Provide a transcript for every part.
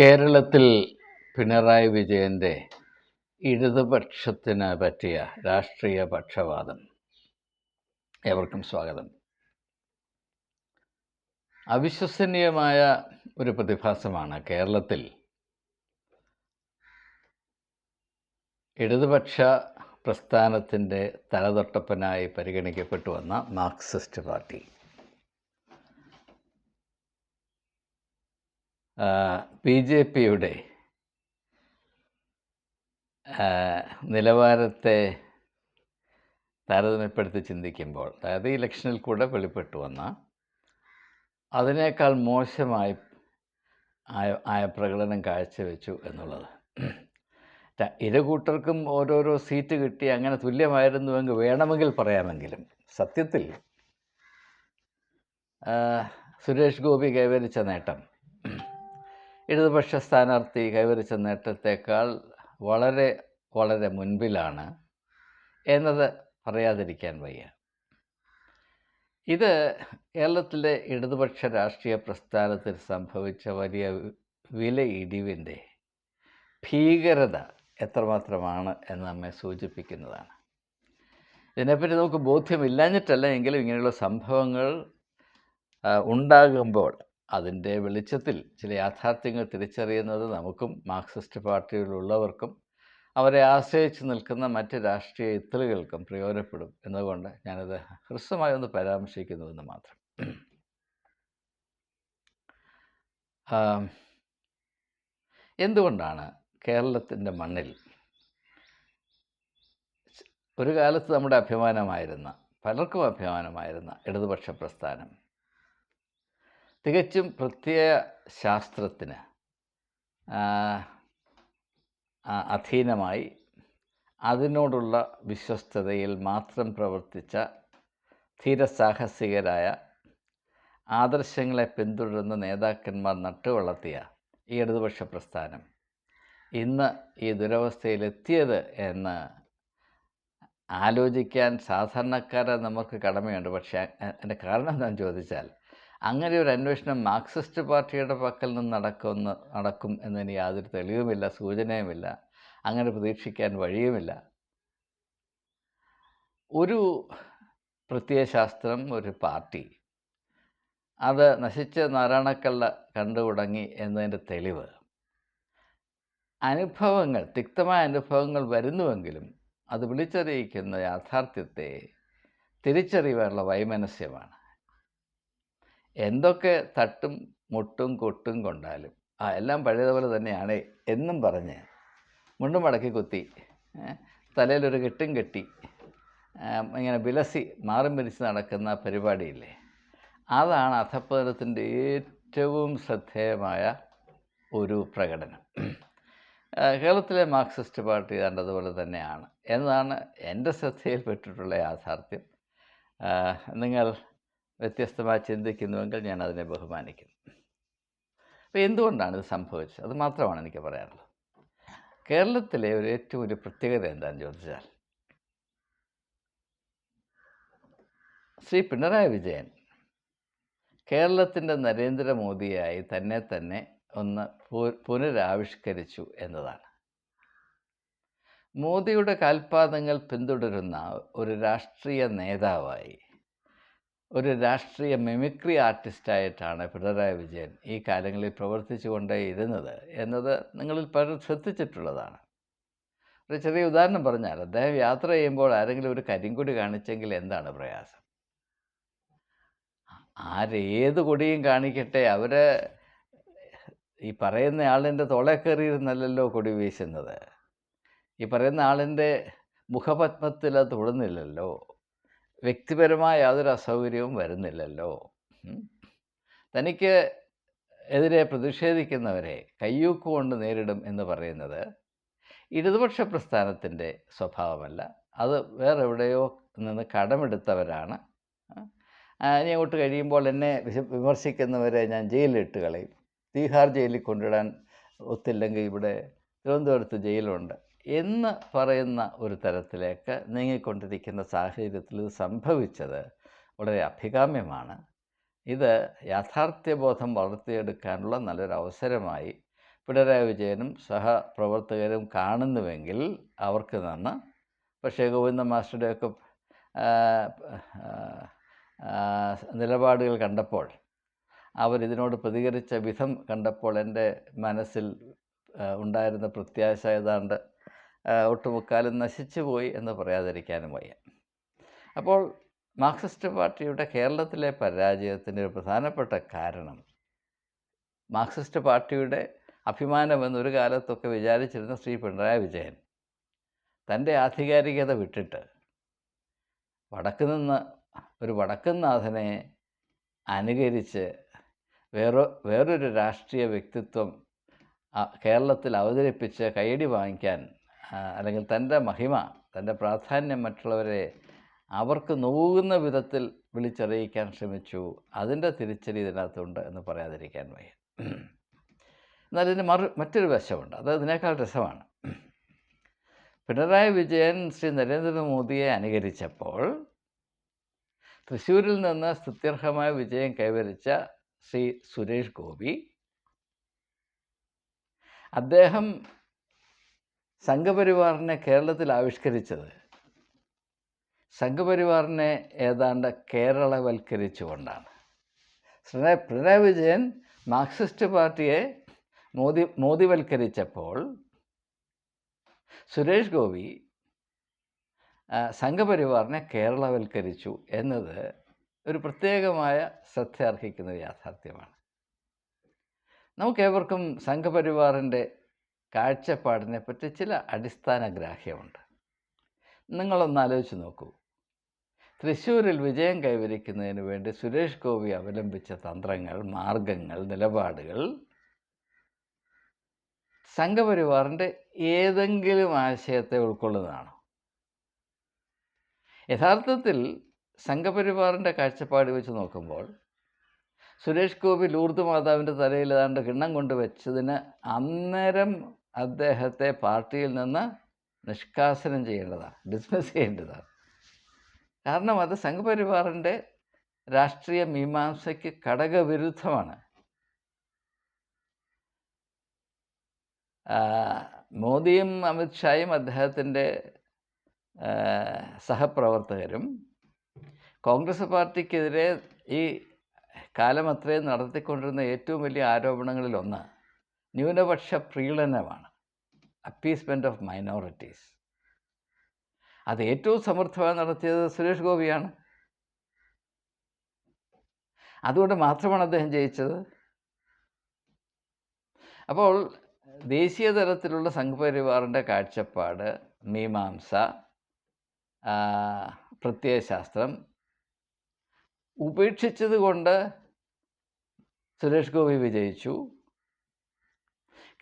കേരളത്തിൽ പിണറായി വിജയന്റെ ഇടതുപക്ഷത്തിന് പറ്റിയ രാഷ്ട്രീയ പക്ഷവാദം ഏവർക്കും സ്വാഗതം. അവിശ്വസനീയമായ ഒരു പ്രതിഭാസമാണ് കേരളത്തിൽ ഇടതുപക്ഷ പ്രസ്ഥാനത്തിന്റെ തലതൊട്ടപ്പനായി പരിഗണിക്കപ്പെട്ടു വന്ന മാർക്സിസ്റ്റ് പാർട്ടി. ബി ജെ പിയുടെ നിലവാരത്തെ താരതമ്യപ്പെടുത്തി ചിന്തിക്കുമ്പോൾ അതായത് ഇലക്ഷനിൽ കൂടെ വെളിപ്പെട്ടു വന്ന അതിനേക്കാൾ മോശമായി ആയ പ്രകടനം കാഴ്ചവെച്ചു എന്നുള്ളത്. ഇരകൂട്ടർക്കും ഇരു കൂട്ടർക്കും ഓരോരോ സീറ്റ് കിട്ടി അങ്ങനെ തുല്യമായിരുന്നുവെങ്കിൽ വേണമെങ്കിൽ പറയാമെങ്കിലും സത്യത്തിൽ സുരേഷ് ഗോപി കൈവരിച്ച നേട്ടം ഇടതുപക്ഷ സ്ഥാനാർത്ഥി കൈവരിച്ച നേട്ടത്തേക്കാൾ വളരെ വളരെ മുൻപിലാണ് എന്നത് പറയാതിരിക്കാൻ വയ്യ. ഇത് കേരളത്തിലെ ഇടതുപക്ഷ രാഷ്ട്രീയ പ്രസ്ഥാനത്തിൽ സംഭവിച്ച വലിയ വില ഇടിവിന്റെ ഭീകരത എത്രമാത്രമാണ് എന്ന് നമ്മെ സൂചിപ്പിക്കുന്നതാണ്. ഇതിനെപ്പറ്റി നമുക്ക് ബോധ്യമില്ലാഞ്ഞിട്ടല്ല എങ്കിലും ഇങ്ങനെയുള്ള സംഭവങ്ങൾ ഉണ്ടാകുമ്പോൾ അതിന്റെ വെളിച്ചത്തിൽ ചില യാഥാർത്ഥ്യങ്ങൾ തിരിച്ചറിയുന്നത് നമുക്കും മാർക്സിസ്റ്റ് പാർട്ടിയിലുള്ളവർക്കും അവരെ ആശ്രയിച്ച് നിൽക്കുന്ന മറ്റ് രാഷ്ട്രീയ ഇത്തലുകൾക്കും പ്രയോജനപ്പെടും എന്നതുകൊണ്ട് ഞാനത് ഹ്രസ്വമായി ഒന്ന് പരാമർശിക്കുന്നുവെന്ന് മാത്രം. എന്തുകൊണ്ടാണ് കേരളത്തിന്റെ മണ്ണിൽ ഒരു കാലത്ത് നമ്മുടെ അഭിമാനമായിരുന്ന പലർക്കും അഭിമാനമായിരുന്ന ഇടതുപക്ഷ പ്രസ്ഥാനം തികച്ചും പ്രത്യയ ശാസ്ത്രത്തിന് അധീനമായി അതിനോടുള്ള വിശ്വസ്തതയിൽ മാത്രം പ്രവർത്തിച്ച ധീരസാഹസികരായ ആദർശങ്ങളെ പിന്തുടരുന്ന നേതാക്കന്മാർ നട്ടുവളർത്തിയ ഈ ഇടതുപക്ഷ പ്രസ്ഥാനം. ഇന്ന് ഈ ദുരവസ്ഥയിലെത്തിയത് എന്ന് ആലോചിക്കാൻ സാധാരണക്കാരെ നമുക്ക് കടമയുണ്ട്. പക്ഷേ അതിന്റെ കാരണം എന്താണെന്ന് ചോദിച്ചാൽ അങ്ങനെ ഒരു അന്വേഷണം മാർക്സിസ്റ്റ് പാർട്ടിയുടെ പക്കൽ നിന്ന് നടക്കുമെന്ന് നടക്കും എന്നതിന് യാതൊരു തെളിവുമില്ല സൂചനയുമില്ല. അങ്ങനെ പ്രതീക്ഷിക്കാൻ വഴിയുമില്ല. ഒരു പ്രത്യയശാസ്ത്രം ഒരു പാർട്ടി അത് നശിച്ച നാരായണക്കള്ള കണ്ടു തുടങ്ങി എന്നതിന്റെ തെളിവ്. അനുഭവങ്ങൾ തിക്തമായ അനുഭവങ്ങൾ വരുന്നുവെങ്കിലും അത് വിളിച്ചറിയിക്കുന്ന യാഥാർത്ഥ്യത്തെ തിരിച്ചറിയുവാനുള്ള വൈമനസ്യമാണ്. എന്തൊക്കെ തട്ടും മുട്ടും കൊട്ടും കൊണ്ടാലും ആ എല്ലാം പഴയതുപോലെ തന്നെയാണ് എന്നും പറഞ്ഞ് മുണ്ടും മടക്കി കുത്തി തലയിലൊരു കെട്ടും കെട്ടി ഇങ്ങനെ വിലസി മാറും പിരിച്ച് നടക്കുന്ന പരിപാടിയില്ലേ? അതാണ് അധപ്പതനത്തിന്റെ ഏറ്റവും ശ്രദ്ധേയമായ ഒരു പ്രകടനം. കേരളത്തിലെ മാർക്സിസ്റ്റ് പാർട്ടി കണ്ടതുപോലെ തന്നെയാണ്. എന്നതാണ് എന്റെ ശ്രദ്ധയിൽപ്പെട്ടിട്ടുള്ള യാഥാർത്ഥ്യം. നിങ്ങൾ വ്യത്യസ്തമായി ചിന്തിക്കുന്നുവെങ്കിൽ ഞാൻ അതിനെ ബഹുമാനിക്കുന്നു. അപ്പോൾ എന്തുകൊണ്ടാണ് ഇത് സംഭവിച്ചത്? അത് മാത്രമാണ് എനിക്ക് പറയാനുള്ളത്. കേരളത്തിലെ ഒരു ഏറ്റവും ഒരു പ്രത്യേകത എന്താണെന്ന് ചോദിച്ചാൽ ശ്രീ പിണറായി വിജയൻ കേരളത്തിന്റെ നരേന്ദ്രമോദിയായി തന്നെ തന്നെ ഒന്ന് പുനരാവിഷ്കരിച്ചു എന്നതാണ്. മോദിയുടെ കാൽപാദങ്ങൾ പിന്തുടരുന്ന ഒരു രാഷ്ട്രീയ നേതാവായി ഒരു രാഷ്ട്രീയ മിമിക്രി ആർട്ടിസ്റ്റായിട്ടാണ് പിണറായി വിജയൻ ഈ കാലങ്ങളിൽ പ്രവർത്തിച്ചു കൊണ്ടേ ഇരുന്നത് എന്നത് നിങ്ങളിൽ പലരും ശ്രദ്ധിച്ചിട്ടുള്ളതാണ്. ഒരു ചെറിയ ഉദാഹരണം പറഞ്ഞാൽ അദ്ദേഹം യാത്ര ചെയ്യുമ്പോൾ ആരെങ്കിലും ഒരു കരിങ്കൊടി കാണിച്ചെങ്കിൽ എന്താണ് പ്രയാസം? ആരേത് കൊടിയും കാണിക്കട്ടെ അവരെ ഈ പറയുന്ന ആളിന്റെ തൊളെ കയറിയിരുന്നല്ലോ കൊടി വീശുന്നത്? ഈ പറയുന്ന ആളിന്റെ മുഖപത്മത്തിൽ അത് തൊടുന്നില്ലല്ലോ? വ്യക്തിപരമായ യാതൊരു അസൗകര്യവും വരുന്നില്ലല്ലോ. തനിക്ക് എതിരെ പ്രതിഷേധിക്കുന്നവരെ കയ്യൂക്കുകൊണ്ട് നേരിടും എന്ന് പറയുന്നത് ഇടതുപക്ഷ പ്രസ്ഥാനത്തിന്റെ സ്വഭാവമല്ല. അത് വേറെ എവിടെയോ നിന്ന് കടമെടുത്തവരാണ്. ഇനി അങ്ങോട്ട് കഴിയുമ്പോൾ എന്നെ വിമർശിക്കുന്നവരെ ഞാൻ ജയിലിലിട്ട് കളയും. തീഹാർ ജയിലിൽ കൊണ്ടിടാൻ ഒത്തില്ലെങ്കിൽ ഇവിടെ തിരുവനന്തപുരത്ത് ജയിലുണ്ട്. എന്ന് പറയുന്ന ഒരു തരത്തിലേക്ക് നീങ്ങിക്കൊണ്ടിരിക്കുന്ന സാഹചര്യത്തിൽ ഇത് സംഭവിച്ചത് വളരെ അഭികാമ്യമാണ്. ഇത് യാഥാർത്ഥ്യബോധം വളർത്തിയെടുക്കാനുള്ള നല്ലൊരു അവസരമായി പിണറായി വിജയനും സഹപ്രവർത്തകരും കാണുന്നുവെങ്കിൽ അവർക്ക് നന്ന്. പക്ഷേ ഗോവിന്ദ മാസ്റ്ററുടെയൊക്കെ നിലപാടുകൾ കണ്ടപ്പോൾ അവരിതിനോട് പ്രതികരിച്ച വിധം കണ്ടപ്പോൾ എന്റെ മനസ്സിൽ ഉണ്ടായിരുന്ന പ്രത്യാശ ഏതാണ്ട് ഒട്ടുമുക്കാലും നശിച്ചു പോയി എന്ന് പറയാതിരിക്കാനും വയ്യ. അപ്പോൾ മാർക്സിസ്റ്റ് പാർട്ടിയുടെ കേരളത്തിലെ പരാജയത്തിന്റെ ഒരു പ്രധാനപ്പെട്ട കാരണം മാർക്സിസ്റ്റ് പാർട്ടിയുടെ അഭിമാനമെന്ന് ഒരു കാലത്തൊക്കെ വിചാരിച്ചിരുന്ന ശ്രീ പിണറായി വിജയൻ തന്റെ ആധികാരികത വിട്ടിട്ട് വടക്ക് നിന്ന് ഒരു വടക്കുന്നാഥനെ അനുകരിച്ച് വേറെ വേറൊരു രാഷ്ട്രീയ വ്യക്തിത്വം കേരളത്തിൽ അവതരിപ്പിച്ച് കൈയടി വാങ്ങിക്കാൻ അല്ലെങ്കിൽ തന്റെ മഹിമ തന്റെ പ്രാധാന്യം മറ്റുള്ളവരെ അവർക്ക് നോകുന്ന വിധത്തിൽ വിളിച്ചറിയിക്കാൻ ശ്രമിച്ചു. അതിന്റെ തിരിച്ചടി ഇതിനകത്തുണ്ട് എന്ന് പറയാതിരിക്കാൻ വയ്യ. എന്നാൽ ഇതിന് മറു മറ്റൊരു വശമുണ്ട്. അത് ഇതിനേക്കാൾ രസമാണ്. പിണറായി വിജയൻ ശ്രീ നരേന്ദ്രമോദിയെ അനുകരിച്ചപ്പോൾ തൃശ്ശൂരിൽ നിന്ന് സ്തുത്യർഹമായ വിജയം കൈവരിച്ച ശ്രീ സുരേഷ് ഗോപി അദ്ദേഹം സംഘപരിവാറിനെ കേരളത്തിൽ ആവിഷ്കരിച്ചത്. സംഘപരിവാറിനെ ഏതാണ്ട് കേരളവൽക്കരിച്ചുകൊണ്ടാണ്. പ്രണയ പിണറായി വിജയൻ മാർക്സിസ്റ്റ് പാർട്ടിയെ മോദി മോദിവൽക്കരിച്ചപ്പോൾ സുരേഷ് ഗോപി സംഘപരിവാറിനെ കേരളവൽക്കരിച്ചു എന്നത് ഒരു പ്രത്യേകമായ ശ്രദ്ധ അർഹിക്കുന്ന യാഥാർത്ഥ്യമാണ്. നമുക്കേവർക്കും സംഘപരിവാറിന്റെ കാഴ്ചപ്പാടിനെ പറ്റി ചില അടിസ്ഥാന ഗ്രാഹ്യമുണ്ട്. നിങ്ങളൊന്ന് ആലോചിച്ച് നോക്കൂ. തൃശ്ശൂരിൽ വിജയം കൈവരിക്കുന്നതിന് വേണ്ടി സുരേഷ് ഗോപി അവലംബിച്ച തന്ത്രങ്ങൾ മാർഗങ്ങൾ നിലപാടുകൾ സംഘപരിവാറിന്റെ ഏതെങ്കിലും ആശയത്തെ ഉൾക്കൊള്ളുന്നതാണോ? യഥാർത്ഥത്തിൽ സംഘപരിവാറിന്റെ കാഴ്ചപ്പാട് വെച്ച് നോക്കുമ്പോൾ സുരേഷ് ഗോപി ലൂർദ് മാതാവിന്റെ തലയിൽ ഏതാണ്ട് കിണ്ണം കൊണ്ട് വെച്ചതിന് അന്നേരം അദ്ദേഹത്തെ പാർട്ടിയിൽ നിന്ന് നിഷ്കാസനം ചെയ്യേണ്ടതാണ് ഡിസ്മിസ് ചെയ്യേണ്ടതാണ്. കാരണം അത് സംഘപരിവാറിന്റെ രാഷ്ട്രീയ മീമാംസയ്ക്ക് ഘടകവിരുദ്ധമാണ്. മോദിയും അമിത്ഷായും അദ്ദേഹത്തിന്റെ സഹപ്രവർത്തകരും കോൺഗ്രസ് പാർട്ടിക്കെതിരെ ഈ കാലം അത്രയും നടത്തിക്കൊണ്ടിരുന്ന ഏറ്റവും വലിയ ആരോപണങ്ങളിലൊന്ന് ന്യൂനപക്ഷ പ്രീണനമാണ്. Appeasement of minorities. അത് ഏറ്റവും സമർത്ഥമായി നടത്തിയത് സുരേഷ് ഗോപിയാണ്. അതുകൊണ്ട് മാത്രമാണ് അദ്ദേഹം ജയിച്ചത്. അപ്പോൾ ദേശീയ തലത്തിലുള്ള സംഘപരിവാറിന്റെ കാഴ്ചപ്പാട് മീമാംസ പ്രത്യയശാസ്ത്രം ഉപേക്ഷിച്ചത് കൊണ്ട് സുരേഷ് ഗോപി വിജയിച്ചു.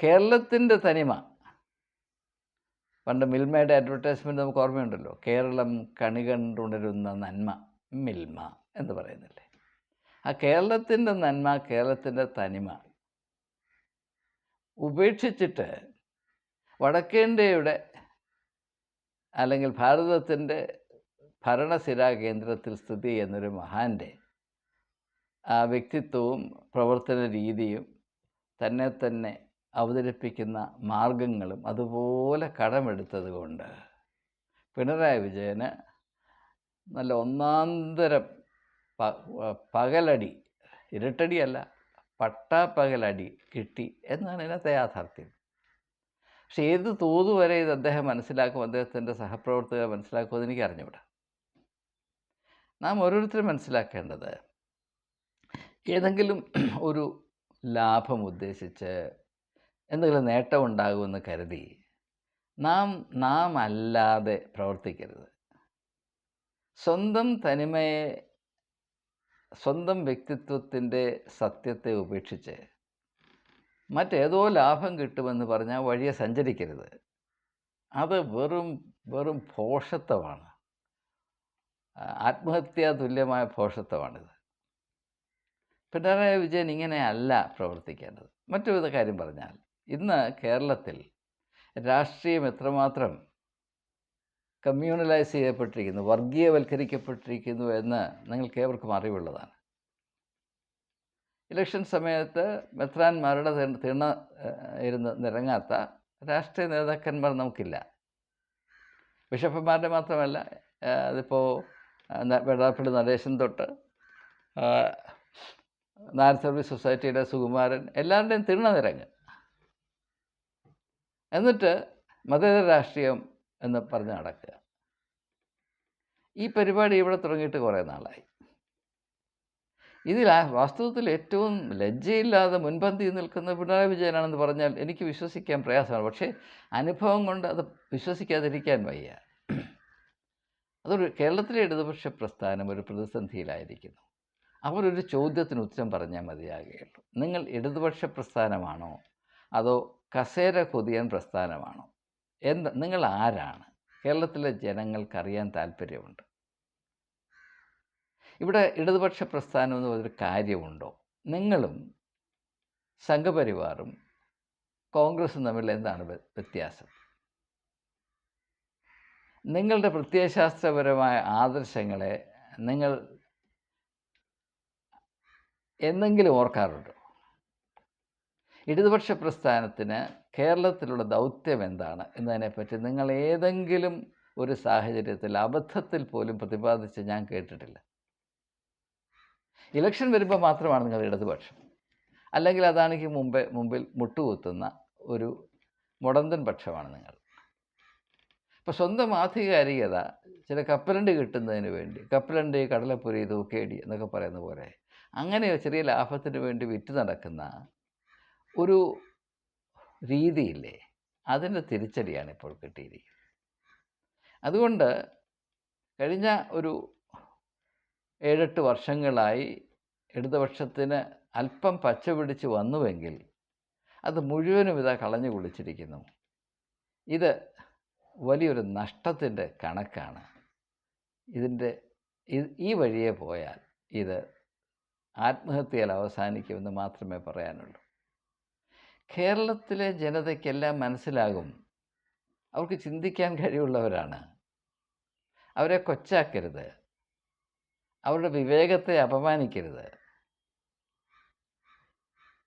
കേരളത്തിന്റെ തനിമ പണ്ട് മിൽമയുടെ അഡ്വർടൈസ്മെന്റ് നമുക്ക് ഓർമ്മയുണ്ടല്ലോ. കേരളം കണി കണ്ടുണരുന്ന നന്മ മിൽമ എന്ന് പറയുന്നില്ലേ. ആ കേരളത്തിന്റെ നന്മ കേരളത്തിന്റെ തനിമ ഉപേക്ഷിച്ചിട്ട് വടക്കേന്ത്യയുടെ അല്ലെങ്കിൽ ഭാരതത്തിന്റെ ഭരണസിരാ കേന്ദ്രത്തിൽ സ്ഥിതി ചെയ്യുന്നൊരു മഹാന്റെ ആ വ്യക്തിത്വവും പ്രവർത്തന രീതിയും തന്നെ തന്നെ അവതരിപ്പിക്കുന്ന മാർഗങ്ങളും അതുപോലെ കടമെടുത്തത് കൊണ്ട് പിണറായി വിജയന് നല്ല ഒന്നാന്തരം പ പകലടി ഇരട്ടടിയല്ല പട്ടാപ്പകലടി കിട്ടി എന്നാണ് ഇതിനകത്തെ യാഥാർത്ഥ്യം. പക്ഷെ ഏത് തോതു വരെ ഇത് അദ്ദേഹം മനസ്സിലാക്കും അദ്ദേഹത്തിന്റെ സഹപ്രവർത്തകർ മനസ്സിലാക്കുമെന്ന് എനിക്ക് അറിഞ്ഞുവിടാം നാം ഓരോരുത്തരും മനസ്സിലാക്കേണ്ടത് ഏതെങ്കിലും ഒരു ലാഭം ഉദ്ദേശിച്ച് എന്തെങ്കിലും നേട്ടം ഉണ്ടാകുമെന്ന് കരുതി നാം നാം അല്ലാതെ പ്രവർത്തിക്കരുത്. സ്വന്തം തനിമയെ സ്വന്തം വ്യക്തിത്വത്തിന്റെ സത്യത്തെ ഉപേക്ഷിച്ച് മറ്റേതോ ലാഭം കിട്ടുമെന്ന് പറഞ്ഞാൽ വഴിയെ സഞ്ചരിക്കരുത്. അത് വെറും വെറും ഭോഷത്വമാണ് ആ, ആത്മഹത്യാ തുല്യമായ ഭോഷത്വമാണിത് പിണറായി വിജയൻ ഇങ്ങനെയല്ല പ്രവർത്തിക്കേണ്ടത്. മറ്റൊരു കാര്യം പറഞ്ഞാൽ ഇന്ന് കേരളത്തിൽ രാഷ്ട്രീയം എത്രമാത്രം കമ്മ്യൂണലൈസ് ചെയ്യപ്പെട്ടിരിക്കുന്നു വർഗീയവൽക്കരിക്കപ്പെട്ടിരിക്കുന്നു എന്ന് നിങ്ങൾക്ക് ഏവർക്കും അറിവുള്ളതാണ്. ഇലക്ഷൻ സമയത്ത് മെത്രാന്മാരുടെ തിണ ഇരുന്ന് നിരങ്ങാത്ത രാഷ്ട്രീയ നേതാക്കന്മാർ നമുക്കില്ല. ബിഷപ്പന്മാരുടെ മാത്രമല്ല അതിപ്പോൾ വെള്ളാപ്പള്ളി നടേശൻ തൊട്ട് നാരി സർവീസ് സൊസൈറ്റിയുടെ സുകുമാരൻ എല്ലാവരുടെയും തിണ്ണ നിരങ്ങ്. എന്നിട്ട് മതേതര രാഷ്ട്രീയം എന്ന് പറഞ്ഞ് നടക്കുക. ഈ പരിപാടി ഇവിടെ തുടങ്ങിയിട്ട് കുറേ നാളായി. ഇതിൽ വാസ്തവത്തിൽ ഏറ്റവും ലജ്ജയില്ലാതെ മുൻപന്തിയിൽ നിൽക്കുന്ന പിണറായി വിജയനാണെന്ന് പറഞ്ഞാൽ എനിക്ക് വിശ്വസിക്കാൻ പ്രയാസമാണ്. പക്ഷേ അനുഭവം കൊണ്ട് അത് വിശ്വസിക്കാതിരിക്കാൻ വയ്യ. അതൊരു കേരളത്തിലെ ഇടതുപക്ഷ പ്രസ്ഥാനം ഒരു പ്രതിസന്ധിയിലായിരിക്കുന്നു. അവരൊരു ചോദ്യത്തിന് ഉത്തരം പറഞ്ഞാൽ മതിയാകുകയുള്ളൂ. നിങ്ങൾ ഇടതുപക്ഷ പ്രസ്ഥാനമാണോ? അതോ കസേര കൊതിയൻ പ്രസ്ഥാനമാണോ? എന്ത് നിങ്ങൾ ആരാണ്? കേരളത്തിലെ ജനങ്ങൾക്കറിയാൻ താല്പര്യമുണ്ട്. ഇവിടെ ഇടതുപക്ഷ പ്രസ്ഥാനം എന്ന് പറഞ്ഞൊരു കാര്യമുണ്ടോ? നിങ്ങളും സംഘപരിവാറും കോൺഗ്രസും തമ്മിൽ എന്താണ് വ്യ- വ്യത്യാസം? നിങ്ങളുടെ പ്രത്യയശാസ്ത്രപരമായ ആദർശങ്ങളെ നിങ്ങൾ എന്തെങ്കിലും ഓർക്കാറുണ്ടോ? ഇടതുപക്ഷ പ്രസ്ഥാനത്തിന് കേരളത്തിലുള്ള ദൗത്യം എന്താണ് എന്നതിനെപ്പറ്റി നിങ്ങൾ ഏതെങ്കിലും ഒരു സാഹചര്യത്തിൽ അബദ്ധത്തിൽ പോലും പ്രതിപാദിച്ച് ഞാൻ കേട്ടിട്ടില്ല. ഇലക്ഷൻ വരുമ്പോൾ മാത്രമാണ് നിങ്ങൾ ഇടതുപക്ഷം. അല്ലെങ്കിൽ അതാണെങ്കിൽ മുമ്പേ മുമ്പിൽ മുട്ടുകുത്തുന്ന ഒരു മുടന്തൻ പക്ഷമാണ് നിങ്ങൾ. ഇപ്പോൾ സ്വന്തം ആധികാരികത ചില കപ്പലണ്ടി കിട്ടുന്നതിന് വേണ്ടി കപ്പലണ്ടി കടലപ്പുരി തൂക്കേടി എന്നൊക്കെ പറയുന്ന പോലെ അങ്ങനെ ചെറിയ ലാഭത്തിന് വേണ്ടി വിറ്റ് നടക്കുന്ന ഒരു രീതിയില്ലേ? അതിന്റെ തിരിച്ചടിയാണ് ഇപ്പോൾ കിട്ടിയിരിക്കുന്നത്. അതുകൊണ്ട് കഴിഞ്ഞ ഒരു ഏഴെട്ട് വർഷങ്ങളായി ഇടതുപക്ഷത്തിന് അല്പം പച്ച പിടിച്ച് വന്നുവെങ്കിൽ അത് മുഴുവനും ഇതാ കളഞ്ഞു കുളിച്ചിരിക്കുന്നു. ഇത് വലിയൊരു നഷ്ടത്തിന്റെ കണക്കാണ്. ഇതിന്റെ ഈ വഴിയെ പോയാൽ ഇത് ആത്മഹത്യയിൽ അവസാനിക്കുമെന്ന് മാത്രമേ പറയാനുള്ളൂ. കേരളത്തിലെ ജനതയ്ക്കെല്ലാം മനസ്സിലാകും അവർക്ക് ചിന്തിക്കാൻ കഴിവുള്ളവരാണ്. അവരെ കൊച്ചാക്കരുത്. അവരുടെ വിവേകത്തെ അപമാനിക്കരുത്.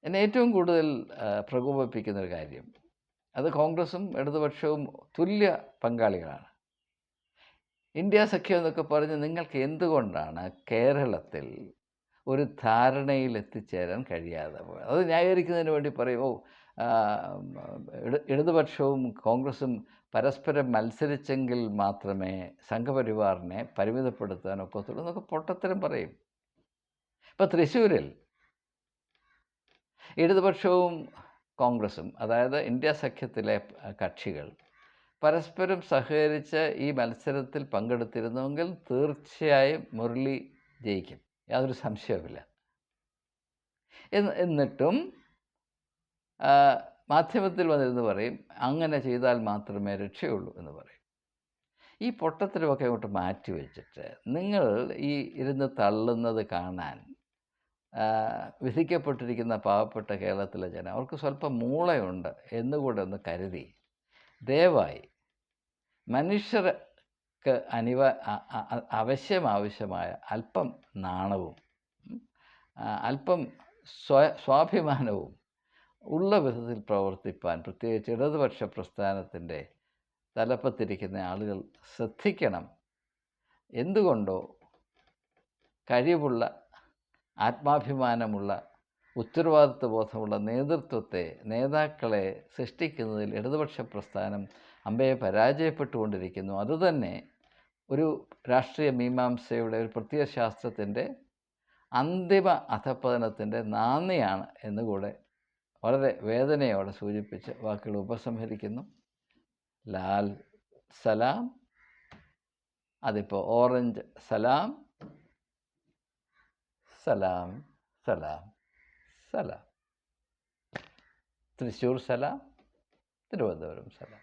എന്നെ ഏറ്റവും കൂടുതൽ പ്രകോപിപ്പിക്കുന്നൊരു കാര്യം അത് കോൺഗ്രസും ഇടതുപക്ഷവും തുല്യ പങ്കാളികളാണ്. ഇന്ത്യ സഖ്യം എന്നൊക്കെ പറഞ്ഞ് നിങ്ങൾക്ക് എന്തുകൊണ്ടാണ് കേരളത്തിൽ ഒരു ധാരണയിൽ എത്തിച്ചേരാൻ കഴിയാതെ അത് ന്യായീകരിക്കുന്നതിന് വേണ്ടി പറയും ഓ ഇടതുപക്ഷവും കോൺഗ്രസും പരസ്പരം മത്സരിച്ചെങ്കിൽ മാത്രമേ സംഘപരിവാറിനെ പരിമിതപ്പെടുത്താൻ ഒക്കത്തുള്ളൂ എന്നൊക്കെ പൊട്ടത്തരം പറയും. ഇപ്പം തൃശ്ശൂരിൽ ഇടതുപക്ഷവും കോൺഗ്രസും അതായത് ഇന്ത്യ സഖ്യത്തിലെ കക്ഷികൾ പരസ്പരം സഹകരിച്ച് ഈ മത്സരത്തിൽ പങ്കെടുത്തിരുന്നുവെങ്കിൽ തീർച്ചയായും മുരളി ജയിക്കും. യാതൊരു സംശയവുമില്ല. എന്നിട്ടും മാധ്യമത്തിൽ വന്നിരുന്ന് പറയും അങ്ങനെ ചെയ്താൽ മാത്രമേ രക്ഷയുള്ളൂ എന്ന് പറയും. ഈ പൊട്ടത്തരമൊക്കെ അങ്ങോട്ട് മാറ്റി വെച്ചിട്ട് നിങ്ങൾ ഈ ഇരുന്ന് തള്ളുന്നത് കാണാൻ വിധിക്കപ്പെട്ടിരിക്കുന്ന പാവപ്പെട്ട കേരളത്തിലെ ജനം അവർക്ക് സ്വല്പം മൂളയുണ്ട് എന്നുകൂടെ ഒന്ന് കരുതി ദയവായി മനുഷ്യർക്ക് അനിവ അവശ്യം ആവശ്യമായ അല്പം നാണവും അല്പം സ്വ സ്വാഭിമാനവും ഉള്ള വിധത്തിൽ പ്രവർത്തിപ്പാൻ പ്രത്യേകിച്ച് ഇടതുപക്ഷ പ്രസ്ഥാനത്തിന്റെ തലപ്പത്തിരിക്കുന്ന ആളുകൾ ശ്രദ്ധിക്കണം. എന്തുകൊണ്ടോ കഴിവുള്ള ആത്മാഭിമാനമുള്ള ഉത്തരവാദിത്വ ബോധമുള്ള നേതൃത്വത്തെ നേതാക്കളെ സൃഷ്ടിക്കുന്നതിൽ ഇടതുപക്ഷ പ്രസ്ഥാനം അമ്പയെ പരാജയപ്പെട്ടുകൊണ്ടിരിക്കുന്നു. അതുതന്നെ ഒരു രാഷ്ട്രീയ മീമാംസയുടെ ഒരു പ്രത്യേക ശാസ്ത്രത്തിന്റെ അന്തിമ അധപ്പതനത്തിന്റെ നാന്ദിയാണ് എന്നുകൂടെ വളരെ വേദനയോടെ സൂചിപ്പിച്ച് വാക്കുകൾ ഉപസംഹരിക്കുന്നു. ലാൽ സലാം അതിപ്പോൾ ഓറഞ്ച് സലാം സലാം സലാം സലാം. തൃശ്ശൂർ സലാം തിരുവനന്തപുരം സലാം.